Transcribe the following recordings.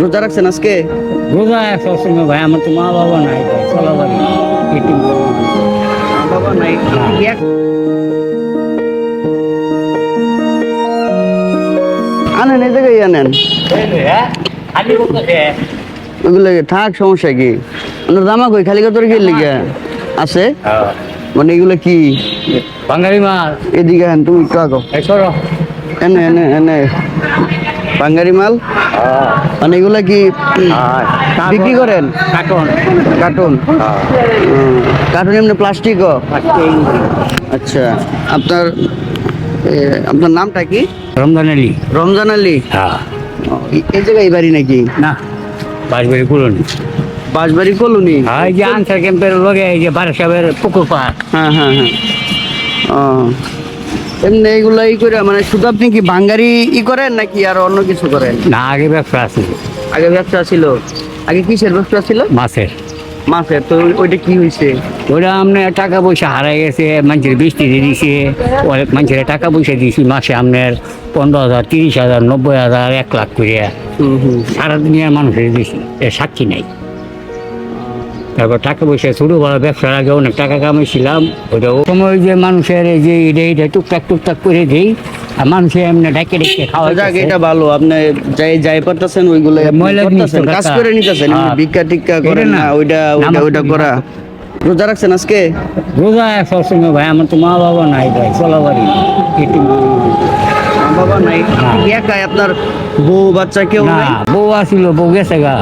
রোজা রাখছেন আজকে? রোজা সবসময় ভাই আমার তো মা বাবা নাই চলা বাড়ি এটিম বাবা নাই আনেন এই জায়গায় আনেন। ওগুলো থাক সমস্যা কি? জামা কই খালি কত কি লিগে? আছে? মানে এগুলো কি? বাঙালি মাল। এদিকে তুমি সরো। এনে এনে এনে। বাঙ্গারি মাল? মানে এগুলা কি বিক্রি করেন? Carton cartoon? কার্টুন এমনি প্লাস্টিকও? আচ্ছা। আপনার আপনার নামটা কি? রমজান আলী। রমজান আলী? হ্যাঁ। এই- জায়গায় বাড়ি নাকি? না বাড়ি কুলনি। বাঁশবাড়ি কলোনি? হ্যাঁ যে আনসার ক্যাম্পের লগে এই যে বারাসাবের পুকুর পাহাড় হ্যাঁ হ্যাঁ হ্যাঁ। ও। এমনি এইগুলা ই করে মানে শুধু আপনি কি বাঙ্গারি ই করেন নাকি আর অন্য কিছু করেন? না আগে ব্যবসা আছে আগে ব্যবসা ছিল? আগে কিসের ব্যবসা ছিল? মাছের। মাছের তো ওইটা কি হয়েছে ওরা আপনার টাকা পয়সা হারাই গেছে মানুষের বৃষ্টি দিয়ে দিছে। অনেক মানুষের টাকা পয়সা দিয়েছি মাসে আপনার পনেরো হাজার তিরিশ হাজার নব্বই হাজার এক লাখ করে হুম হুম। সারা দুনিয়ার মানুষের দিয়েছি সাক্ষী নাই। তারপর টাকা পয়সা করা ব্যবসার আগে অনেক টাকা কামাইছিলাম ওটা সময় যে মানুষের এই যে এটা এটা টুকটাক টুকটাক করে দিই আর মানুষের এমনি ডাকে ডেকে খাওয়া যাক এটা ভালো আপনি যাই যাই পারতেছেন ওইগুলো কাজ করে নিতেছেন। ভিক্ষা টিক্ষা করেন না। ওইটা ওইটা ওইটা করা রোজা রাখছেন আজকে রোজা সবসময় ভাই আমার তো মা বাবা নাই ভাই চলা বাড়ি। বাবা নাই। একাই আপনার বউ বাচ্চা কেউ না বউ আসিল বউ গেছে গা।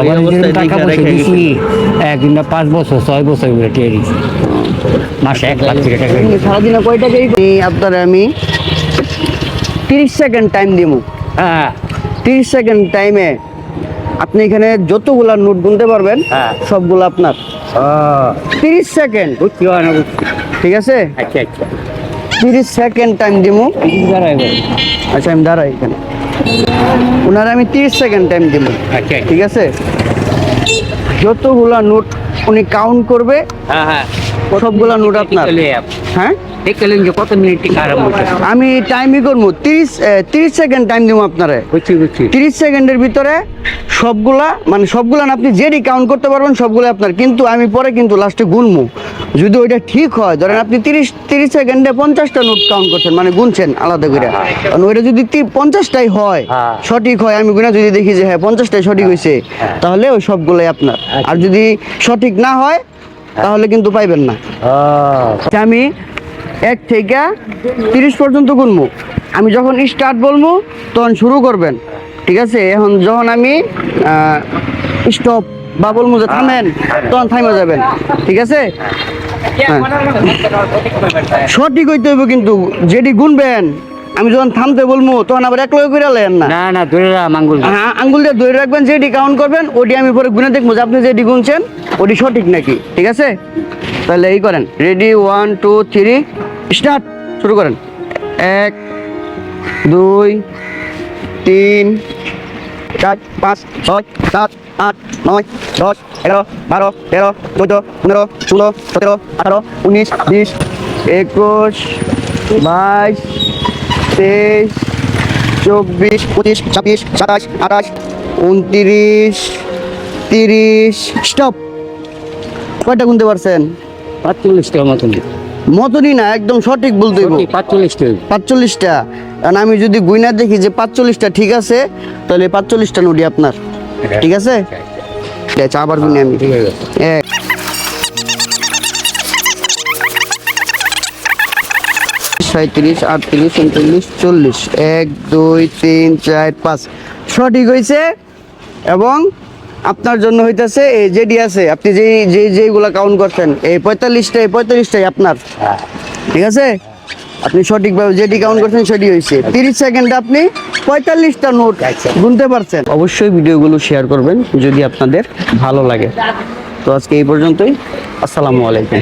অবস্থায় টাকা পয়সা দিছি। একদিন পাঁচ বছর ছয় বছর করে টিয়ে দিছি। মাসে এক লাখ টাকা সারাদিনে কয়টা কেই আপনার আমি তিরিশ সেকেন্ড টাইম দিব হ্যাঁ। তিরিশ সেকেন্ড টাইমে আপনি এখানে যতগুলা নোট গুনতে পারবেন হ্যাঁ। সবগুলো আপনার। তিরিশ সেকেন্ড। ঠিক আছে? আচ্ছা আচ্ছা। তিরিশ সেকেন্ড টাইম দাঁড়াই আচ্ছা আমি দাঁড়াই এখানে। ওনার আমি তিরিশ সেকেন্ড টাইম দিব আচ্ছা ঠিক আছে? যতগুলা নোট উনি কাউন্ট করবে হ্যাঁ হ্যাঁ। সবগুলা নোট আপনার। হ্যাঁ? দেখলেন যে কত মিনিট আরম্ভ আমি টাইমই করব। তিরিশ তিরিশ সেকেন্ড টাইম দিব আপনারে। বুঝছি বুঝছি। তিরিশ সেকেন্ডের ভিতরে সবগুলা মানে সবগুলা আপনি যেটি কাউন্ট করতে পারবেন সবগুলো আপনার। কিন্তু আমি পরে কিন্তু লাস্টে গুনবো। যদি ওইটা ঠিক হয় ধরেন আপনি তিরিশ তিরিশ সেকেন্ডে পঞ্চাশটা নোট কাউন্ট করছেন মানে গুনছেন আলাদা করে। কারণ ওইটা যদি পঞ্চাশটাই হয় হ্যাঁ। সঠিক হয় আমি গুনা যদি দেখি যে হ্যাঁ পঞ্চাশটাই সঠিক হয়েছে হ্যাঁ। তাহলে ওই সবগুলোই আপনার। আর যদি সঠিক না হয় তাহলে কিন্তু পাইবেন না। আচ্ছা, আমি এক থেকে তিরিশ পর্যন্ত গুনবো আমি যখন স্টার্ট বলব তখন শুরু করবেন। ঠিক আছে? এখন যখন আমি স্টপ বা বলব যে থামেন তখন থামে যাবেন। ঠিক আছে? হ্যাঁ। সঠিক হইতে হবে কিন্তু যেটি গুনবেন আমি যখন থামতে বলব তখন আবার এক করে লেন না। না না ধরে রাখ মাঙ্গুল হ্যাঁ আঙ্গুল দিয়ে ধরে রাখবেন যেটি কাউন্ট করবেন ওটি আমি পরে গুনে দেখব যে আপনি যেটি গুনছেন ওটি সঠিক নাকি। ঠিক আছে? তাহলে এই করেন। Ready one two three start, শুরু করেন। এক, দুই, তিন, চার, পাঁচ, ছয়, সাত, আট, নয়, দশ, এগারো, বারো, তেরো, চোদ্দ, পনেরো, ষোলো, সতেরো, আঠারো, উনিশ, বিশ, একুশ, বাইশ, তেইশ, চব্বিশ, পঁচিশ, ছাব্বিশ, সাতাশ, আঠাশ, উনত্রিশ, তিরিশ। স্টপ। কয়টা গুনতে পারছেন? পাঁচচল্লিশটা মতন মতনই না একদম সঠিক বলতে পাঁচচল্লিশটা পাঁচচল্লিশটা। কারণ আমি যদি গুইনা দেখি যে পাঁচচল্লিশটা ঠিক আছে তাহলে পাঁচচল্লিশটা নোটি আপনার। ঠিক আছে? আচ্ছা আবার গুনি আমি। এক সাঁত্রিশ আটত্রিশ উনচল্লিশ চল্লিশ। এক দুই তিন চার পাঁচ। সঠিক হয়েছে এবং আপনার জন্য হইতাছে এই যেটি আছে আপনি যে যে যেইগুলা কাউন্ট করছেন এই পঁয়তাল্লিশটা এই পঁয়তাল্লিশটাই আপনার। হ্যাঁ। ঠিক আছে? আপনি সঠিকভাবে যেটি কাউন্ট করছেন সেটি হয়েছে তিরিশ সেকেন্ডে আপনি পঁয়তাল্লিশটা নোট। গুনতে পারছেন। অবশ্যই ভিডিওগুলো শেয়ার করবেন যদি আপনাদের ভালো লাগে। তো আজকে এই পর্যন্তই। আসসালামু আলাইকুম।